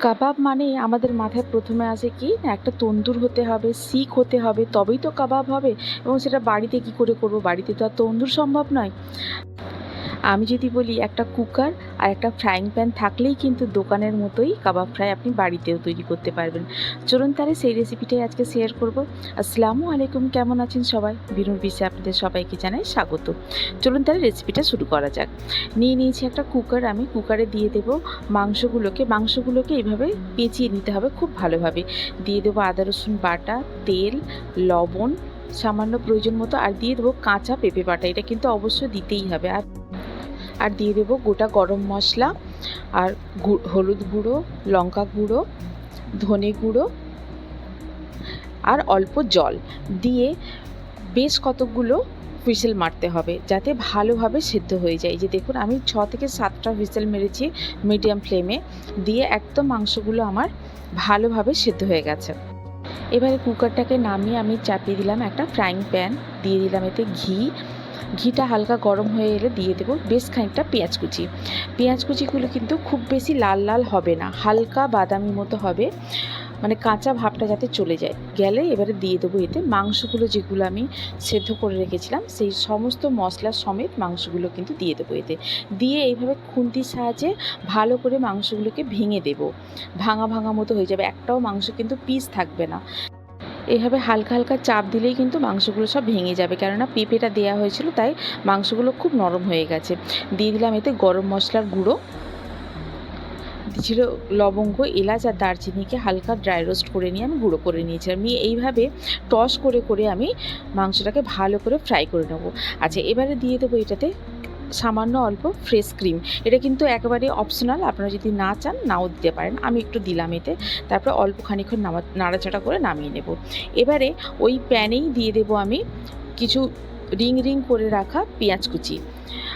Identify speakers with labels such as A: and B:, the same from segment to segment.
A: কাবাব মানে আমাদের মাথায় প্রথমে আসে কি, একটা তন্দুর হতে হবে, শিখ হতে হবে, তবেই তো কাবাব হবে। এবং সেটা বাড়িতে কি করে করব? বাড়িতে তো আর তন্দুর সম্ভব নয়। আমি যদি বলি একটা কুকার আর একটা ফ্রাইং প্যান থাকলেই কিন্তু দোকানের মতোই কাবাব ফ্রাই আপনি বাড়িতেও তৈরি করতে পারবেন। চলুন তাহলে সেই রেসিপিটাই আজকে শেয়ার করব। আসসালামু আলাইকুম, কেমন আছেন সবাই? বিনুর বিশ্বে আপনাদের সবাইকে জানাই স্বাগত। চলুন তাহলে রেসিপিটা শুরু করা যাক। নিয়ে নিয়েছি একটা কুকার আমি। কুকারে দিয়ে দেবো মাংসগুলোকে। মাংসগুলোকে এইভাবে পেঁচিয়ে নিতে হবে খুব ভালোভাবে। দিয়ে দেবো আদা, রসুন বাটা, তেল, লবণ, সামান্য প্রয়োজন মতো। আর দিয়ে দেবো কাঁচা পেঁপে বাটা। এটা কিন্তু অবশ্যই দিতেই হবে। আর আর দিয়ে দেবো গোটা গরম মশলা আর হলুদ গুঁড়ো, লঙ্কা গুঁড়ো, ধনে গুঁড়ো আর অল্প জল। দিয়ে বেশ কতকগুলো হুইসেল মারতে হবে যাতে ভালোভাবে সেদ্ধ হয়ে যায়। যে দেখুন, আমি ছ থেকে সাতটা হুইসেল মেরেছি মিডিয়াম ফ্লেমে। দিয়ে একদম মাংসগুলো আমার ভালোভাবে সেদ্ধ হয়ে গেছে। এবারে কুকারটাকে নামিয়ে আমি চাপিয়ে দিলাম একটা ফ্রাইং প্যান। দিয়ে দিলাম এতে ঘি। ঘিটা হালকা গরম হয়ে এলে দিয়ে দেবো বেশ খানিকটা পেঁয়াজ কুচি। পেঁয়াজ কুচিগুলো কিন্তু খুব বেশি লাল লাল হবে না, হালকা বাদামি মতো হবে মানে কাঁচা ভাবটা যাতে চলে যায়। গেলে এবারে দিয়ে দেবো এতে মাংসগুলো যেগুলো আমি সেদ্ধ করে রেখেছিলাম, সেই সমস্ত মশলা সমেত মাংসগুলো কিন্তু দিয়ে দেবো এতে। দিয়ে এইভাবে খুন্তির সাহায্যে ভালো করে মাংসগুলোকে ভেঙে দেবো। ভাঙা ভাঙা মতো হয়ে যাবে, একটাও মাংস কিন্তু পিস থাকবে না। এইভাবে হালকা হালকা চাপ দিলেই কিন্তু মাংসগুলো সব ভেঙে যাবে। কেননা পেঁপেটা দেওয়া হয়েছিল, তাই মাংসগুলো খুব নরম হয়ে গেছে। দিয়ে দিলাম এতে গরম মশলার গুঁড়ো। ছিল লবঙ্গ, এলাচ আর দারচিনিকে হালকা ড্রাই রোস্ট করে নিয়ে আমি গুঁড়ো করে নিয়েছিলাম নিয়ে এইভাবে টস করে করে আমি মাংসটাকে ভালো করে ফ্রাই করে নেব। আচ্ছা এবারে দিয়ে দেবো এটাতে সামান্য অল্প ফ্রেশ ক্রিম এটা কিন্তু একেবারে অপশনাল আপনারা যদি না চান, নাও দিতে পারেন। আমি একটু দিলাম এতে। তারপরে অল্প খানিক্ষণ নামা, নাড়াচাড়া করে নামিয়ে নেব। এবারে ওই প্যানেই দিয়ে দেবো আমি কিছু রিং রিং করে রাখা পেঁয়াজ কুচি।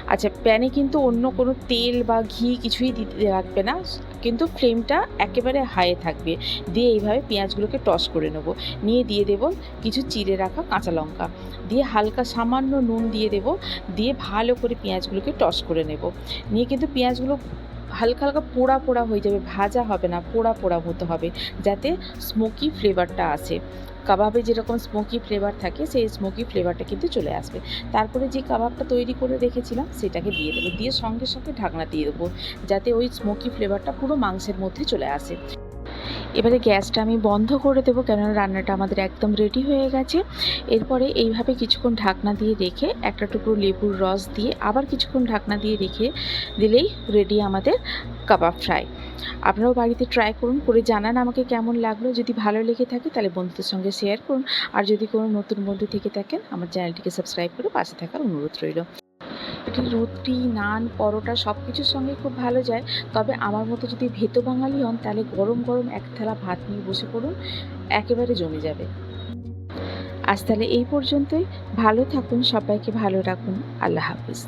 A: আচ্ছা প্যানে কিন্তু অন্য কোনো তেল বা ঘি কিছুই দিতে রাখবে না। কিন্তু ফ্লেমটা একেবারে হাইয়ে থাকবে। দিয়ে এইভাবে পেঁয়াজগুলোকে টস করে নেব। নিয়ে দিয়ে দেব কিছু চিড়ে রাখা কাঁচা লঙ্কা। দিয়ে হালকা সামান্য নুন দিয়ে দেব। দিয়ে ভালো করে পেঁয়াজগুলোকে টস করে নেব। নিয়ে কিন্তু পেঁয়াজগুলো হালকা হালকা পোড়া পোড়া হয়ে যাবে, ভাজা হবে না, পোড়া পোড়া হতে হবে, যাতে স্মোকি ফ্লেভারটা আসে। কাবাবে যেরকম স্মোকি ফ্লেভার থাকে, সেই স্মোকি ফ্লেভারটা কিন্তু চলে আসবে। তারপরে যে কাবাবটা তৈরি করে রেখেছিলাম, সেটাকে দিয়ে দেবো। দিয়ে সঙ্গে সঙ্গে ঢাকনা দিয়ে দেবো, যাতে ওই স্মোকি ফ্লেভারটা পুরো মাংসের মধ্যে চলে আসে। এবারে গ্যাসটা আমি বন্ধ করে দেবো, কেননা রান্নাটা আমাদের একদম রেডি হয়ে গেছে। এরপরে এইভাবে কিছুক্ষণ ঢাকনা দিয়ে রেখে একটা টুকরো লেবুর রস দিয়ে আবার কিছুক্ষণ ঢাকনা দিয়ে রেখে দিলেই রেডি আমাদের কাবাব ফ্রাই। আপনারাও বাড়িতে ট্রাই করুন, করে জানান আমাকে কেমন লাগল। যদি ভালো লেগে থাকে তাহলে বন্ধুদের সঙ্গে শেয়ার করুন। আর যদি কোনো নতুন বন্ধু থেকে থাকেন, আমার চ্যানেলটিকে সাবস্ক্রাইব করে পাশে থাকার অনুরোধ রইল। রুটি, নান, পরোটা সব কিছুর সঙ্গে খুব ভালো যায়। তবে আমার মতো যদি ভেতো বাঙালি হন, তাহলে গরম গরম এক থালা ভাত নিয়ে বসে পড়ুন, একেবারে জমে যাবে। আজ তাহলে এই পর্যন্তই। ভালো থাকুন, সবাইকে ভালো রাখুন। আল্লাহ হাফিজ।